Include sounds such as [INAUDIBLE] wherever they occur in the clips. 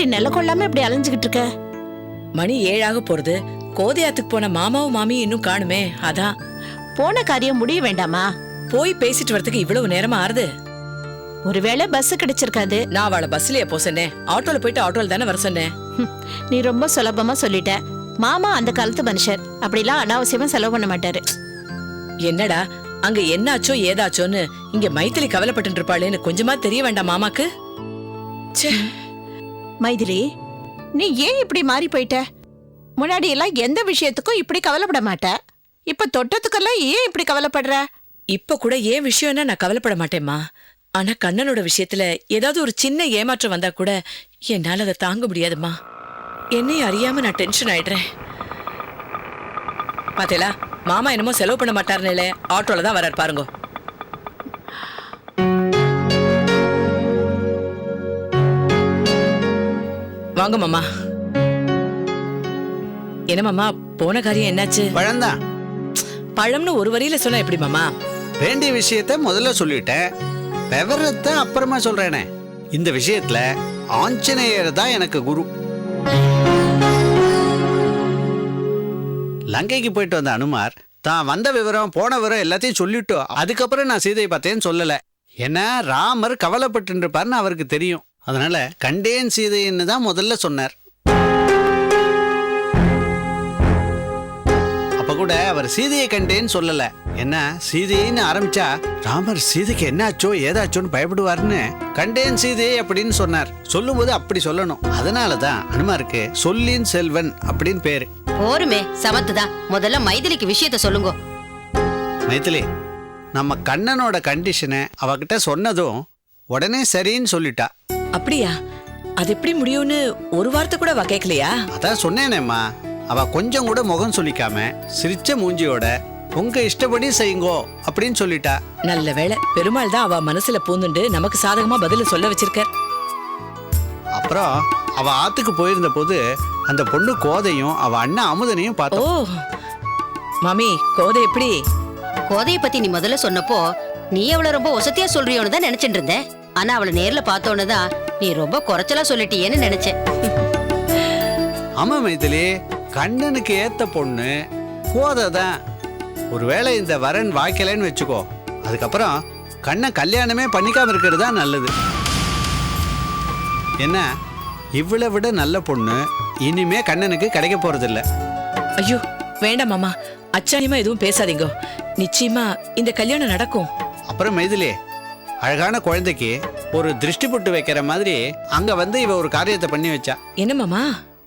இப்படி நில கொள்ளாம இப்படி அலைஞ்சுகிட்டு இருக்க? மணி ஏழாக போறது. கோதையாத்துக்கு போன மாமாவும் மாமியும் இன்னும் காணுமே. அதான். போன காரியம் முடிய வேண்டாமா? போய் பேசிட்டு வரதுக்கு இவ்வளவு நேரமா ஆறுது? ஒருவேளை பஸ் கிடைச்சிருக்காது. நான் அவளை பஸ்லயே போ சொன்னேன். ஆட்டோல போயிட்டு ஆட்டோல தானே வர சொன்னேன். நீ ரொம்ப சுலபமா சொல்லிட்ட. மாமா அந்த காலத்து மனுஷர். அப்படிலாம் அனாவசியமா செலவு பண்ண மாட்டாரு. என்னடா? அங்க என்னாச்சோ ஏதாச்சோன்னு இங்க மைத்திலி கவலைப்பட்டு இருப்பாளேன்னு கொஞ்சமா தெரிய வேண்டாம் மாமாக்கு? ச்சே. மைதிலி நீ ஏன் இப்படி மாறி போயிட்ட? முன்னாடி எல்லாம் எந்த விஷயத்துக்கும் இப்படி கவலைப்பட மாட்ட. இப்ப தொட்டத்துக்கெல்லாம் ஏன் இப்படி கவலைப்படுற? இப்ப கூட ஏன் விஷயம்னா நான் கவலைப்பட மாட்டேம்மா. ஆனா கண்ணனோட விஷயத்துல ஏதாவது ஒரு சின்ன ஏமாற்றம் வந்தா கூட என்னால அதை தாங்க முடியாதும்மா. என்னையும் அறியாம நான் டென்ஷன் ஆயிடுறேன். பாத்தீங்களா மாமா என்னமோ செலவு பண்ண மாட்டாருன்னு ஆட்டோல தான் வரார் பாருங்க. வாங்க மாமா. என்ன மாமா போன காரியம் என்னாச்சு? பழம்தான் பழம்னு ஒரு வரியில சொன்னா எப்படி மாமா? வேண்டிய விஷயத்த முதல்ல சொல்லிட்டேன். விவரத்தை அப்புறமா சொல்றேனே. இந்த விஷயத்துல ஆஞ்சநேயர் தான் எனக்கு குரு. லங்கைக்கு போயிட்டு வந்த அனுமார் தான் வந்த விவரம் போன விவரம் எல்லாத்தையும் சொல்லிட்டு அதுக்கப்புறம் நான் சீதையை பார்த்தேன்னு சொல்லல. ஏன்னா ராமர் கவலைப்பட்டு இருப்பாருன்னு அவருக்கு தெரியும். அதனால கண்டேன் சீதைன்னு தான் முதல்ல சொன்னார். அப்ப கூட அவர் சீதையை கண்டேன்னு சொல்லல. என்ன சீதைன்னு ஆரம்பிச்சா ராமர் சீதைக்கு என்னாச்சோ ஏதாச்சோன்னு பயப்படுவார்னு கண்டேன் சீதையை அப்படின்னு சொன்னார். சொல்லும்போது அப்படி சொல்லணும். அதனால தான் அனுமாருக்கு சொல்லின் செல்வன் அப்படின்னு பேரு. போருமே சமத்துதான் முதல்ல மைதிலிக்கு விஷயத்த சொல்லுங்க. மைத்திலி நம்ம கண்ணனோட கண்டிஷனை அவகிட்ட சொன்னதும் உடனே சரின்னு சொல்லிட்டா. அப்படியா? அது எப்படி முடியும்னு ஒரு வார்த்தை கூட அவ கேட்கலையா அதான் சொன்னேனேம்மா. அவ கொஞ்சம் கூட முகம் சொல்லிக்காம சிரிச்ச மூஞ்சியோட உங்க இஷ்டப்படி செய்யுங்கோ அப்படின்னு சொல்லிட்டா. நல்ல வேளை பெருமாள் தான் அவ மனசுல பூந்துண்டு நமக்கு சாதகமா பதில சொல்ல வச்சிருக்கார். அப்புறம் அவ ஆத்துக்கு போயிருந்த போது அந்த பொண்ணு கோதையும் அவ அண்ணன் அமுதனையும் ஓ பார்த்தோம் மாமி கோதை எப்படி? கோதைய பத்தி நீ முதல்ல சொன்னப்போ நீ அவளை ரொம்ப ஒசத்தியா சொல்றியோன்னு தான் நினைச்சிட்டு இருந்தேன். ஆனா அவளை நேர்ல பார்த்தோன்னு தான் நீ ரொம்ப குறைச்சலா சொல்லிட்டியேன்னு நினைச்சேன். ஆமா மைதிலி கண்ணனுக்கு ஏத்த பொண்ணு கோதை தான் ஒருவேளை இந்த வரன் வாய்க்கலைன்னு வச்சுக்கோ. அதுக்கப்புறம் கண்ணன் கல்யாணமே பண்ணிக்காம இருக்கிறது தான் நல்லது. என்ன? இவ்வளை விட நல்ல பொண்ணு இனிமே கண்ணனுக்கு கிடைக்க போறதில்ல. ஐயோ வேண்டாம் மாமா. அச்சாணியமா எதுவும் பேசாதீங்க. நிச்சயமா இந்த கல்யாணம் நடக்கும். அப்புறம் மைதிலி அழகான குழந்தைக்கு ஒரு திருஷ்டி பொட்டு வைக்கிற மாதிரி அங்க வந்து இவ ஒரு காரியத்தை பண்ணி வச்சா. என்ன மாமா?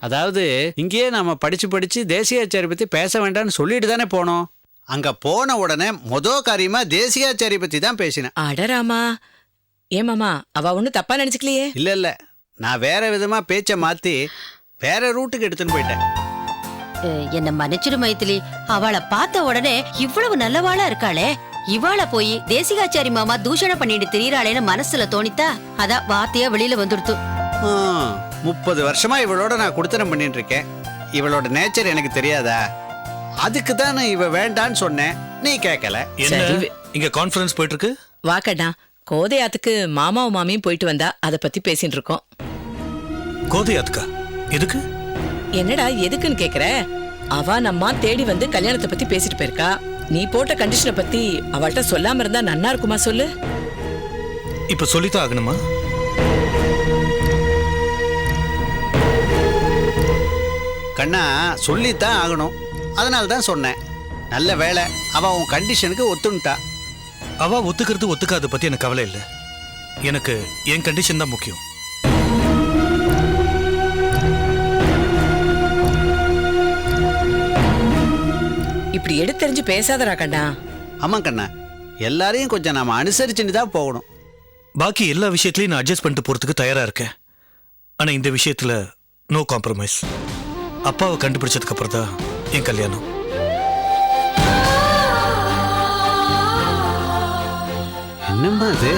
அதாவது இங்கேயே நாம படிச்சு படிச்சு தேசியாச்சாரி பத்தி பேச வேண்டாம்னு சொல்லிட்டு தானே போனோம். அங்க போன உடனே மொத காரியமா தேசியாச்சாரி பத்தி தான் பேசினேன். அடராமா ஏன் மாமா அவ ஒண்ணும் தப்பா நினைச்சுக்கலையே? இல்ல இல்ல. நான் வேற விதமா பேச்ச மாத்தி வேற ரூட்டுக்கு எடுத்துன்னு போயிட்டேன். என்ன மன்னிச்சிடு மைதிலி. அவளை பார்த்த உடனே இவ்வளவு நல்லவாளா இருக்காளே. இவாள போய் தேசிகாச்சாரி மாமா தூஷணம் பண்ணிட்டு திரியறாளேன்னு மனசுல தோணித்தா அதான் வார்த்தையா வெளியில வந்துடுத்து. முப்பது வருஷமா இவளோட நான் குடுத்தனம் பண்ணிட்டு இருக்கேன். இவளோட நேச்சர் எனக்கு தெரியாதா? அதுக்கு தான் நான் இவ வேண்டான்னு சொன்னேன். நீ கேட்கல என்ன. இங்க கான்ஃபரன்ஸ் போயிட்டு இருக்கு வாக்கண்ணா கோதையாத்துக்கு மாமாவும் மாமியும் போயிட்டு வந்தா அத பத்தி பேசிட்டு இருக்கோம். கோதையாத்துக்கா? எதுக்கு? என்னடா எதுக்குன்னு கேக்குற? அவ நம்மா தேடி வந்து கல்யாணத்தை பத்தி பேசிட்டு போயிருக்கா. நீ போட்ட கண்டிஷனை பத்தி அவள்கிட்ட சொல்லாம இருந்தா நன்னா இருக்குமா சொல்லு? இப்ப சொல்லித்தான் ஆகணுமா? கண்ணா சொல்லித்தான் ஆகணும். அதனால தான் சொன்னேன். நல்ல வேலை அவ உன் கண்டிஷனுக்கு ஒத்துன்ட்டா. அவ ஒத்துக்கிறது ஒத்துக்காத பத்தி எனக்கு கவலை இல்லை. எனக்கு என் கண்டிஷன் தான் முக்கியம். இப்படி எடுத்தெறிஞ்சு பேசாதடா கண்ணா. ஆமா கண்ணா. எல்லாரையும் கொஞ்சம் நாம அனுசரிச்சுட்டு தான் போகணும். பாக்கி எல்லா விஷயத்திலையும் நான் அட்ஜஸ்ட் பண்ணிட்டு போறதுக்கு தயாரா இருக்கேன். ஆனா இந்த விஷயத்துல நோ காம்ப்ரமைஸ் அப்பாவை கண்டுபிடிச்சதுக்கு அப்புறம் தான் என் கல்யாணம். என்னம்மா அது?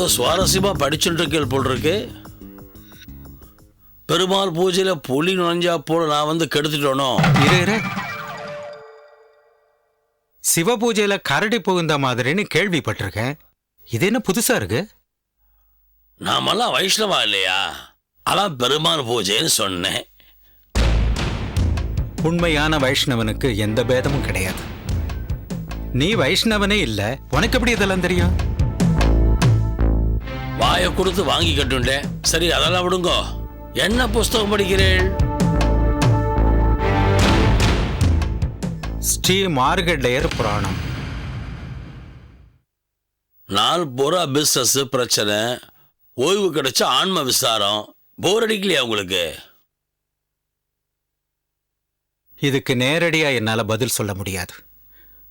ஏதோ சுவாரஸ்யமா படிச்சுட்டு இருக்கேள் போல் இருக்கு பெருமாள் பூஜையில புலி நுழைஞ்சா போல நான் வந்து கெடுத்துட்டோனோ? இரு இரு. சிவ பூஜையில கரடி புகுந்த மாதிரின்னு கேள்விப்பட்டிருக்கேன். இது என்ன புதுசா இருக்கு? நாமெல்லாம் வைஷ்ணவா இல்லையா? அதான் பெருமாள் பூஜைன்னு சொன்னேன். உண்மையான வைஷ்ணவனுக்கு எந்த பேதமும் கிடையாது. நீ வைஷ்ணவனே இல்ல. உனக்கு எப்படி இதெல்லாம் தெரியும்? வாயை கொடுத்து வாங்கி கட்டுண்டேன் சரி அதெல்லாம் விடுங்கோ. என்ன புஸ்தகம் படிக்கிறேள்? ஸ்ரீ மார்கண்டேயர் புராணம். நாள் பூரா பிசினஸ் பிரச்சனை ஓய்வு கிடைச்ச ஆன்ம விசாரம். போர் அடிக்கலையா உங்களுக்கு? இதுக்கு நேரடியா என்னால பதில் சொல்ல முடியாது.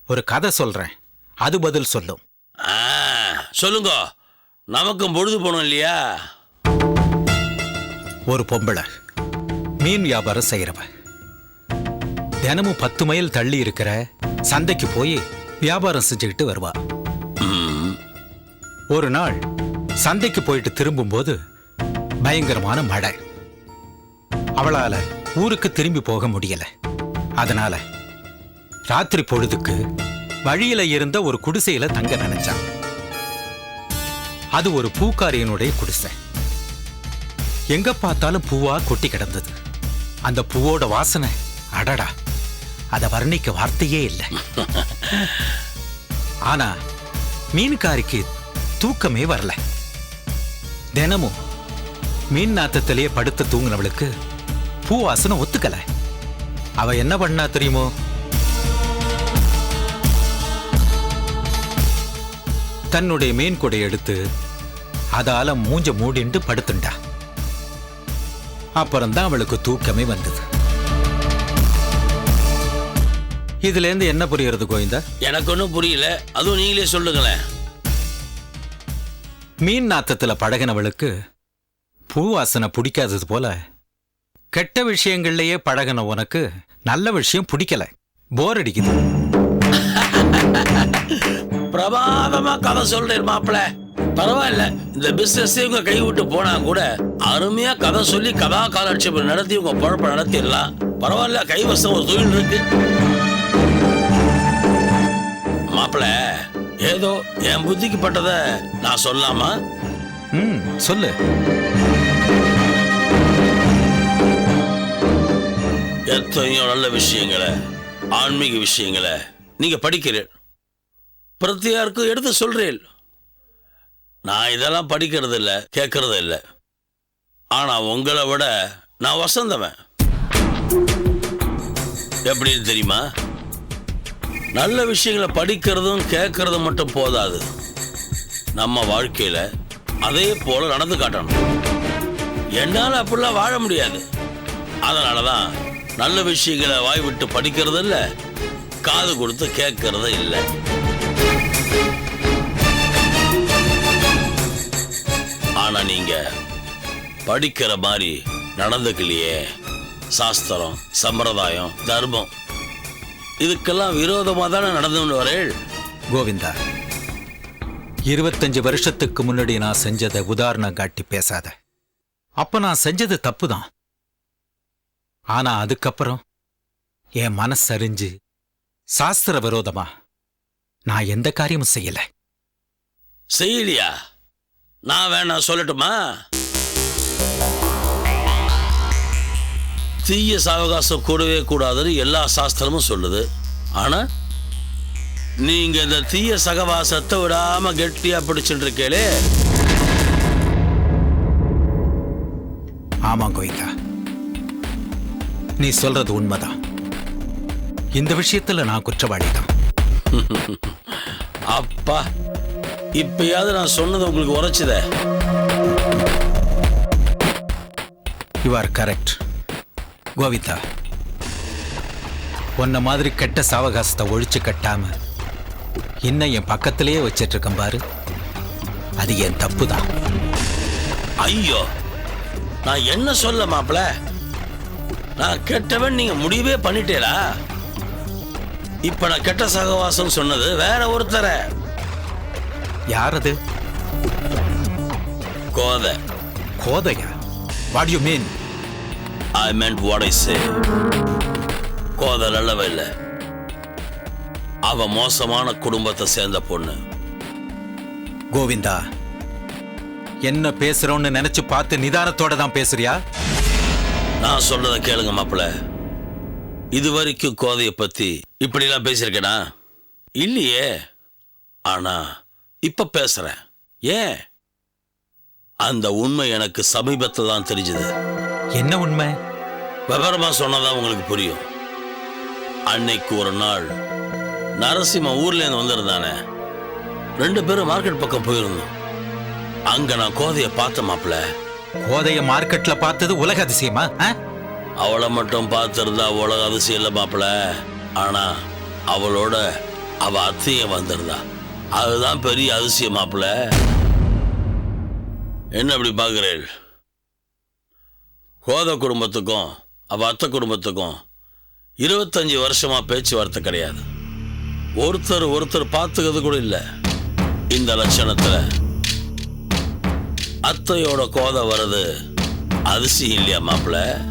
ஒரு கதை சொல்றேன். அது பதில் சொல்லும். ஆ, சொல்லுங்க. நமக்கும் பொழுது போனோம் இல்லையா? ஒரு பொம்பளை மீன் வியாபாரம் செய்யறவ தினமும் பத்து மைல் தள்ளி இருக்கிற சந்தைக்கு போய் வியாபாரம் செஞ்சுக்கிட்டு வருவா. ஒரு நாள் சந்தைக்கு போயிட்டு திரும்பும்போது பயங்கரமான மழை. அவளால ஊருக்கு திரும்பி போக முடியல. அதனால ராத்திரி பொழுதுக்கு வழியில இருந்த ஒரு குடிசையில தங்க நினைச்சான். அது ஒரு பூக்காரியனுடைய குடிசை. எங்க பார்த்தாலும் பூவா கொட்டி கிடந்தது. அந்த பூவோட வாசனை அடடா அத வர்ணிக்க வார்த்தையே இல்லை. ஆனா மீன்காரிக்கு தூக்கமே வரல. தினமும் மீன் நாத்தத்திலேயே படுத்து தூங்கினவளுக்கு பூ வாசனை ஒத்துக்கல. அவ என்ன பண்ணா தெரியுமோ? தன்னுடைய மீன் கொடை எடுத்து அதால மூஞ்ச மூடிண்டு படுத்துண்டா. அப்புறம்தான் அவளுக்கு தூக்கமே வந்தது. இதுல இருந்து என்ன புரியுறது கோவிந்தா? எனக்கு ஒன்றும் புரியல. அதுவும் நீங்களே சொல்லுங்களேன். மீன் நாத்தத்துல பழகினவளுக்கு பூ வாசனை பிடிக்காதது போல கெட்ட விஷயங்கள்லயே பழகின உனக்கு நல்ல விஷயம் பிடிக்கல. போர் அடிக்குது. [LAUGHS] பிரமாதமா கதை சொல்றேன் மாப்பிள. பரவாயில்ல இந்த பிசினஸ் உங்க கை விட்டு போனா கூட அருமையா கதை சொல்லி கதா காலட்சேபம் நடத்தி உங்க பொழப்ப நடத்திடலாம். பரவாயில்ல கைவசம் ஒரு தொழில் இருக்கு. மாப்பிள ஏதோ என் புத்திக்கு பட்டதை நான் சொல்லாமா ம் சொல்லு. எத்தனையோ நல்ல விஷயங்களை ஆன்மீக விஷயங்களை நீங்க படிக்கிறீர். பிரத்தியாருக்கும் எடுத்து சொல்றேன். நான் இதெல்லாம் படிக்கிறது இல்லை கேட்கறது இல்லை ஆனா உங்களை விட நான் வசந்தவன். எப்படின்னு தெரியுமா? நல்ல விஷயங்களை படிக்கிறதும் கேட்கறதும் மட்டும் போதாது. நம்ம வாழ்க்கையில அதே போல நடந்து காட்டணும். என்னால் அப்படிலாம் வாழ முடியாது. அதனாலதான் நல்ல விஷயங்களை வாய் விட்டு படிக்கிறது இல்லை காது கொடுத்து கேட்கறது இல்லை. ஆனா நீங்க படிக்கிற மாதிரி நடந்துக்கலையே. சாஸ்திரம் சம்பிரதாயம் தர்மம். இதுக்கெல்லாம் விரோதமா தானே நடந்து வரேள்? கோவிந்தா இருபத்தஞ்சு வருஷத்துக்கு முன்னாடி நான் செஞ்சதை உதாரணம் காட்டி பேசாத. அப்ப நான் செஞ்சது தப்புதான். ஆனா அதுக்கப்புறம் என் மனசறிஞ்சு சாஸ்திர விரோதமா நான் எந்த காரியமும் செய்யல. செய்யலையா? நான் வேணா சொல்லட்டுமா? தீய சாவகாசம் கூடவே கூடாதுன்னு எல்லா சாஸ்திரமும் சொல்லுது. ஆனா நீங்க இந்த தீய சகவாசத்தை விடாம கெட்டியா பிடிச்சிட்டு இருக்கேளே ஆமா கோவிந்தா. நீ சொல்றது உண்மைதான். இந்த விஷயத்துல நான் குற்றவாளிதான். [LAUGHS] அப்பா இப்பயாவது நான் சொன்னது உங்களுக்கு உரைச்சுதே? யூ ஆர் கரெக்ட் கோவிந்தா உன்ன மாதிரி கெட்ட சாவகாசத்தை ஒழிச்சு கட்டாம இன்னும் என் பக்கத்திலேயே வச்சிட்டு இருக்கேன் பாரு. அது என் தப்பு தான் ஐயோ நான் என்ன சொல்ல மாப்ள நான் கெட்டவன் நீங்க முடிவே பண்ணிட்டேரா இப்ப நான் கெட்ட சகவாசம் சொன்னது வேற ஒருத்தரை. யார் அது Kothai. கோதையா? What you mean I meant what I say Kothai நல்லவ இல்ல. அவ மோசமான குடும்பத்தை சேர்ந்த பொண்ணு. கோவிந்தா என்ன பேசுறோன்னு நினைச்சு பார்த்து நிதானத்தோட தான் பேசுறியா? நான் சொல்றத கேளுங்க மாப்பிள இது வரைக்கும் கோதைய பத்தி இப்படிலாம் பேசியிருக்கேனா? இல்லையே. ஆனா இப்ப பேசுறேன். ஏன்? அந்த உண்மை எனக்கு சமீபத்தில் தான் தெரிஞ்சது. என்ன உண்மை? விவரமா சொன்னதான் உங்களுக்கு புரியும். அன்னைக்கு ஒரு நாள் நரசிம்ம ஊர்ல இருந்து வந்திருந்தானே. ரெண்டு பேரும் மார்க்கெட் பக்கம் போயிருந்தோம். அங்க நான் கோதைய பார்த்த மாப்பிள. கோதைய மார்க்கெட்ல பார்த்தது உலக அதிசயமா ஆ? அவளை மட்டும் பார்த்திருந்தா உலக அதிசயம் இல்லை மாப்பிள. ஆனா அவளோட அவ அத்தையும் வந்திருந்தா. அதுதான் பெரிய அதிசயம் மாப்பிள. என்ன அப்படி பார்க்கிறேன் கோத குடும்பத்துக்கும் அவ அத்தை குடும்பத்துக்கும் இருபத்தஞ்சு வருஷமா பேச்சுவார்த்தை கிடையாது. ஒருத்தர் ஒருத்தர் பார்த்துக்கிறது கூட இல்லை. இந்த லட்சணத்துல அத்தையோட கோதை வர்றது அதிசயம் இல்லையா மாப்பிள்ள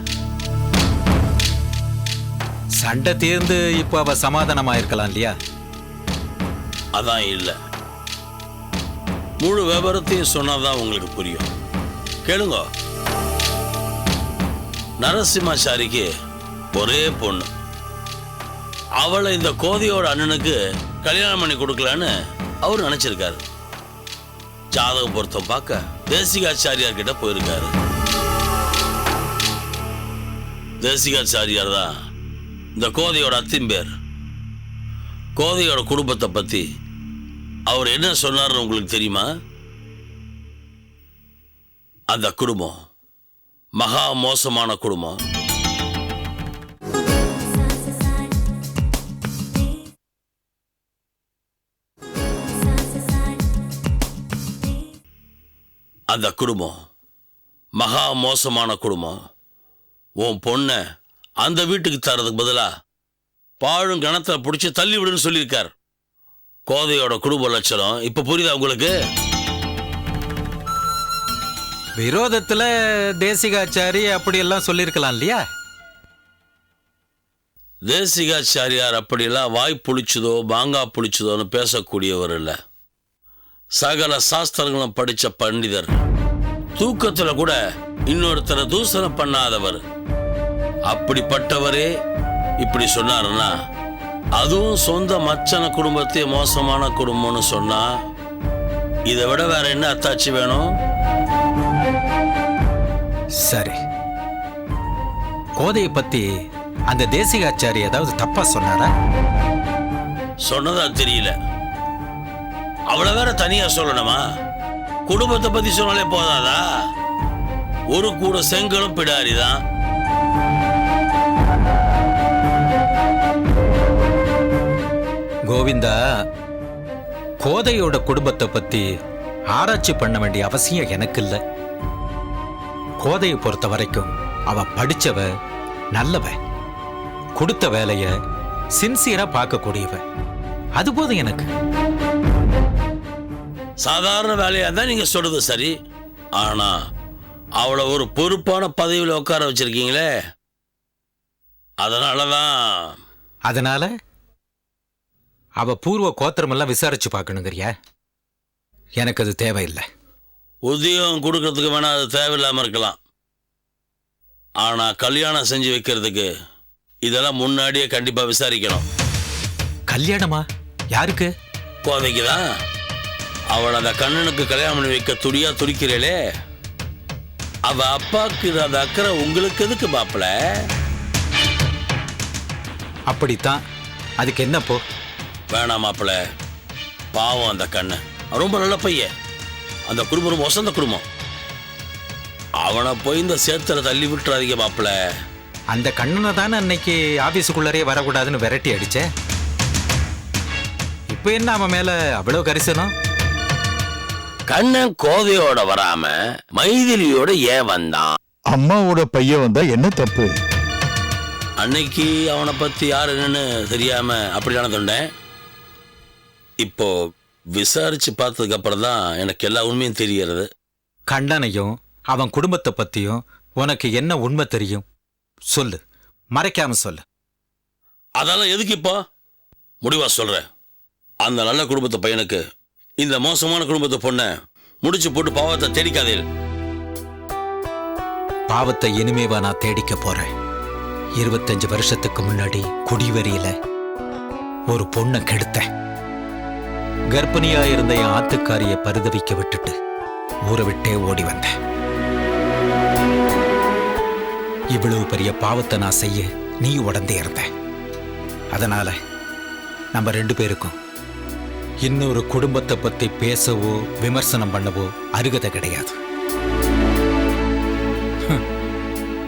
சண்டை தீர்ந்து இப்போ அவ சமாதானமா இருக்கலாம் இல்லையா? அதான் இல்லை. முழு விவரத்தையும் சொன்னாதான் உங்களுக்கு புரியும். கேளுங்க. நரசிம்மாச்சாரிக்கு ஒரே பொண்ணு. அவளை இந்த கோதியோட அண்ணனுக்கு கல்யாணம் பண்ணி கொடுக்கலான்னு அவர் நினைச்சிருக்காரு. ஜாதக பொருத்தம் பார்க்க தேசிகாச்சாரியார் கிட்ட போயிருக்காரு. தேசிகாச்சாரியார் தான் இந்த கோதையோட அத்திம்பேர் கோதையோட குடும்பத்தை பத்தி அவர் என்ன சொன்னார்னு உங்களுக்கு தெரியுமா? அந்த குடும்பம் மகா மோசமான குடும்பம். அந்த குடும்பம் மகா மோசமான குடும்பம். உன் பொண்ணை அந்த வீட்டுக்கு தரதுக்கு பதிலா பாழும் கணத்துல பிடிச்சி தள்ளி விடுன்னு சொல்லியிருக்கார். கோதையோட குடும்ப லட்சணம். இப்ப புரியுதா உங்களுக்கு? விரோதத்துல தேசிகாச்சாரி அப்படியெல்லாம் சொல்லியிருக்கலாம் இல்லையா? தேசிகாச்சாரியார் அப்படியெல்லாம் வாய் புளிச்சதோ மாங்காய் புளிச்சதோன்னு பேசக்கூடியவர் இல்லை. சகல சாஸ்திரங்களும் படிச்ச பண்டிதர். தூக்கத்துல கூட இன்னொருத்தரை தூசணம் பண்ணாதவர். அப்படிப்பட்டவரே இப்படி சொன்னாருன்னா அதுவும் சொந்த மச்சன குடும்பத்தையே மோசமான குடும்பம்னு சொன்னா இதை விட வேற என்ன அத்தாட்சி வேணும்? சரி. கோதையை பத்தி அந்த தேசிகாச்சாரி ஏதாவது தப்பா சொன்னாரா? சொன்னதா தெரியல. அவளை வேற தனியா சொல்லணுமா? குடும்பத்தை பத்தி சொன்னாலே போதாதா? ஒரு கூட செங்கலும் பிடாரி கோவிந்தா கோதையோட குடும்பத்தை பத்தி ஆராய்ச்சி பண்ண வேண்டிய அவசியம் எனக்கு இல்லை கோதையை பொறுத்த வரைக்கும் அவ படிச்சவ நல்லவ. கொடுத்த வேலைய சின்சியரா பார்க்கக்கூடியவ. அது போதும் எனக்கு. சாதாரண வேலையா தான் நீங்க சொல்றது சரி. ஆனா அவளை ஒரு பொறுப்பான பதவியில் உட்கார வச்சிருக்கீங்களே. அதனாலதான். அதனால? அவ பூர்வ கோத்திரமெல்லாம் விசாரிச்சு பார்க்கணுங்கிறியா? எனக்கு அது தேவையில்லை. உத்தியோகம் கொடுக்கறதுக்கு வேணா அது தேவையில்லாம இருக்கலாம். ஆனா கல்யாணம் செஞ்சு வைக்கிறதுக்கு இதெல்லாம் முன்னாடியே கண்டிப்பா விசாரிக்கணும். கல்யாணமா? யாருக்கு? கோதைக்கு தான் அவள் அந்த கண்ணனுக்கு கல்யாணம் பண்ணி வைக்க துடியா துடிக்கிறேளே. அவ அப்பாக்கு அந்த அக்கறை உங்களுக்கு எதுக்கு மாப்பிள? அப்படித்தான். அதுக்கு என்ன போ? வேணாம் மாப்பிள. பாவம் அந்த அவன் ரொம்ப நல்ல பையன். அந்த குடும்பம் ரொம்ப வசந்த குடும்பம். அவனை போய் இந்த சேத்துல தள்ளி விட்டுறாதீங்க மாப்பிள. அந்த கண்ணனை தானே அன்னைக்கு ஆபீஸுக்குள்ளரே வரக்கூடாதுன்னு விரட்டி அடிச்ச? இப்போ என்ன அவன் மேல அவ்வளவு கரிசனம்? கண்ணன் கோதையோட வராம மைதிலியோட ஏன் வந்தான்? அம்மாவோட பையன் வந்தா என்ன தப்பு? அன்னைக்கு அவனை பற்றி யார் என்னன்னு தெரியாமல் அப்படி நடந்துட்டேன் இப்போ விசாரிச்சு பார்த்ததுக்கு அப்புறம் தான் எனக்கு எல்லா உண்மையும் தெரியறது கண்ணனையும் அவன் குடும்பத்தை பத்தியும் உனக்கு என்ன உண்மை தெரியும்? சொல்லு. மறைக்காம சொல்லு. அதெல்லாம் எதுக்கு இப்போ? முடிவா சொல்கிறேன் அந்த நல்ல குடும்பத்து பையனுக்கு இந்த மோசமான குடும்பத்து பொண்ணை முடிச்சு போட்டு பாவத்தை தேடிக்காதீர். பாவத்தை இனிமேவா நான் தேடிக்க போறேன். இருபத்தஞ்சு வருஷத்துக்கு முன்னாடி குடிவெறியில ஒரு பொண்ணை கெடுத்தேன். கர்ப்பிணியா இருந்த என் ஆத்துக்காரிய பரிதவிக்க விட்டுட்டு ஊரை விட்டே ஓடி வந்தேன். இவ்வளவு பெரிய பாவத்தை நான் செய்ய நீ உடந்தே இருந்த அதனால நம்ம ரெண்டு பேருக்கும் இன்னொரு குடும்பத்தை பத்தி பேசவோ விமர்சனம் பண்ணவோ அருகதை கிடையாது.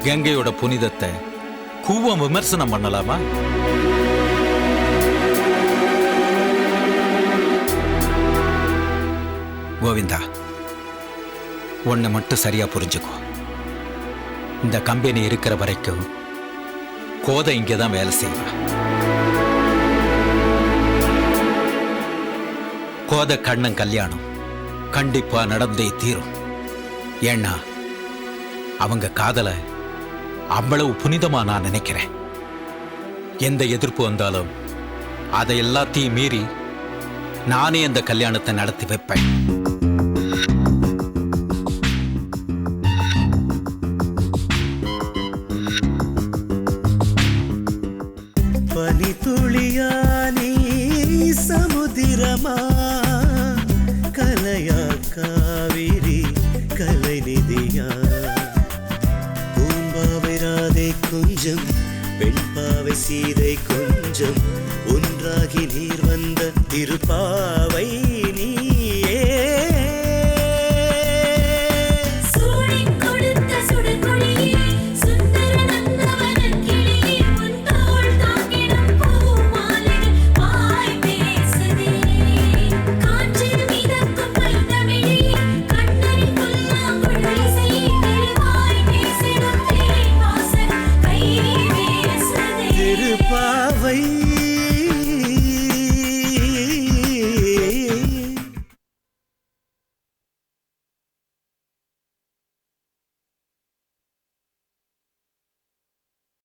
கங்கையோட புனிதத்தை கூவம் விமர்சனம் பண்ணலாமா? கோவிந்தா உன்னை மட்டும் சரியா புரிஞ்சுக்கோ. இந்த கம்பெனி இருக்கிற வரைக்கும் கோதை இங்கே தான் வேலை செய்வா. கோதை கண்ணன் கல்யாணம் கண்டிப்பா நடந்தே தீரும். ஏன்னா அவங்க காதலை அவ்வளவு புனிதமா நான் நினைக்கிறேன். எந்த எதிர்ப்பு வந்தாலும் அதை எல்லாத்தையும் மீறி நானே அந்த கல்யாணத்தை நடத்தி வைப்பேன்.